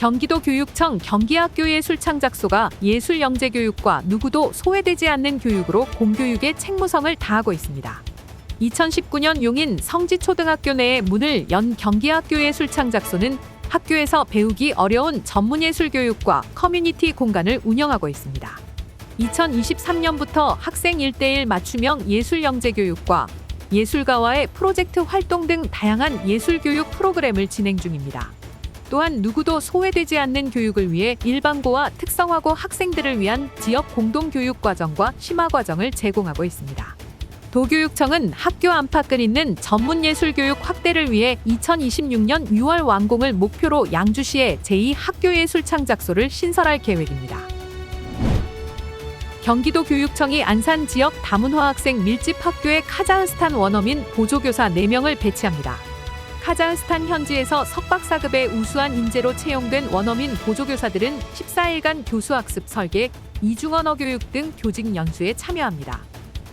경기도 교육청 경기학교예술창작소가 예술영재교육과 누구도 소외되지 않는 교육으로 공교육의 책무성을 다하고 있습니다. 2019년 용인 성지초등학교 내에 문을 연 경기학교예술창작소는 학교에서 배우기 어려운 전문예술 교육과 커뮤니티 공간을 운영하고 있습니다. 2023년부터 학생 1대1 맞춤형 예술 영재 교육과 예술가와의 프로젝트 활동 등 다양한 예술 교육 프로그램을 진행 중입니다. 또한 누구도 소외되지 않는 교육을 위해 일반고와 특성화고 학생들을 위한 지역 공동교육 과정과 심화 과정을 제공하고 있습니다. 도교육청은 학교 안팎을 잇는 전문예술교육 확대를 위해 2026년 6월 완공을 목표로 양주시에 제2학교예술창작소를 신설할 계획입니다. 경기도 교육청이 안산 지역 다문화 학생 밀집 학교에 카자흐스탄 원어민 보조교사 4명을 배치합니다. 카자흐스탄 현지에서 석박사급의 우수한 인재로 채용된 원어민 보조교사들은 14일간 교수학습 설계, 이중언어 교육 등 교직 연수에 참여합니다.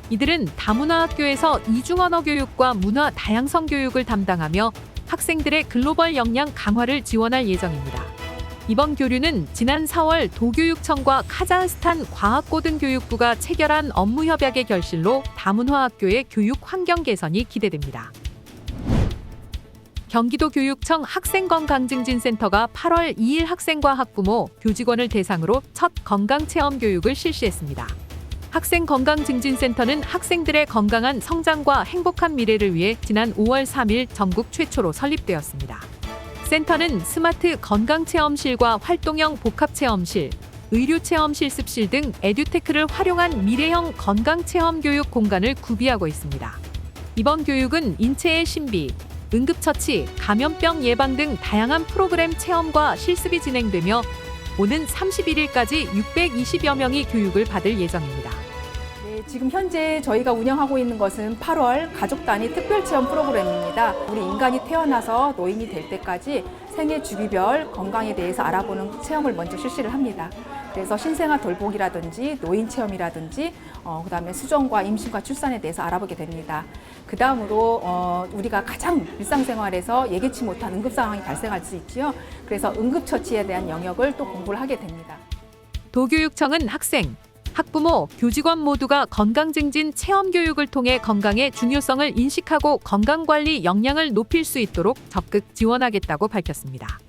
이들은 다문화 학교에서 이중언어 교육과 문화 다양성 교육을 담당하며 학생들의 글로벌 역량 강화를 지원할 예정입니다. 이번 교류는 지난 4월 도교육청과 카자흐스탄 과학고등교육부가 체결한 업무 협약의 결실로 다문화 학교의 교육 환경 개선이 기대됩니다. 경기도 교육청 학생건강증진센터가 8월 2일 학생과 학부모, 교직원을 대상으로 첫 건강체험 교육을 실시했습니다. 학생건강증진센터는 학생들의 건강한 성장과 행복한 미래를 위해 지난 5월 3일 전국 최초로 설립되었습니다. 센터는 스마트 건강체험실과 활동형 복합체험실, 의료체험실 습실 등 에듀테크를 활용한 미래형 건강체험 교육 공간을 구비하고 있습니다. 이번 교육은 인체의 신비, 응급처치, 감염병 예방 등 다양한 프로그램 체험과 실습이 진행되며 오는 31일까지 620여 명이 교육을 받을 예정입니다. 네, 지금 현재 저희가 운영하고 있는 것은 8월 가족 단위 특별 체험 프로그램입니다. 우리 인간이 태어나서 노인이 될 때까지 생애 주기별 건강에 대해서 알아보는 체험을 먼저 실시를 합니다. 그래서 신생아 돌보기라든지 노인 체험이라든지 어, 그다음에 수정과 임신과 출산에 대해서 알아보게 됩니다. 그 다음으로 어, 우리가 가장 일상생활에서 예기치 못한 응급 상황이 발생할 수 있지요. 그래서 응급처치에 대한 영역을 또 공부를 하게 됩니다. 도교육청은 학생, 학부모, 교직원 모두가 건강증진 체험 교육을 통해 건강의 중요성을 인식하고 건강관리 역량을 높일 수 있도록 적극 지원하겠다고 밝혔습니다.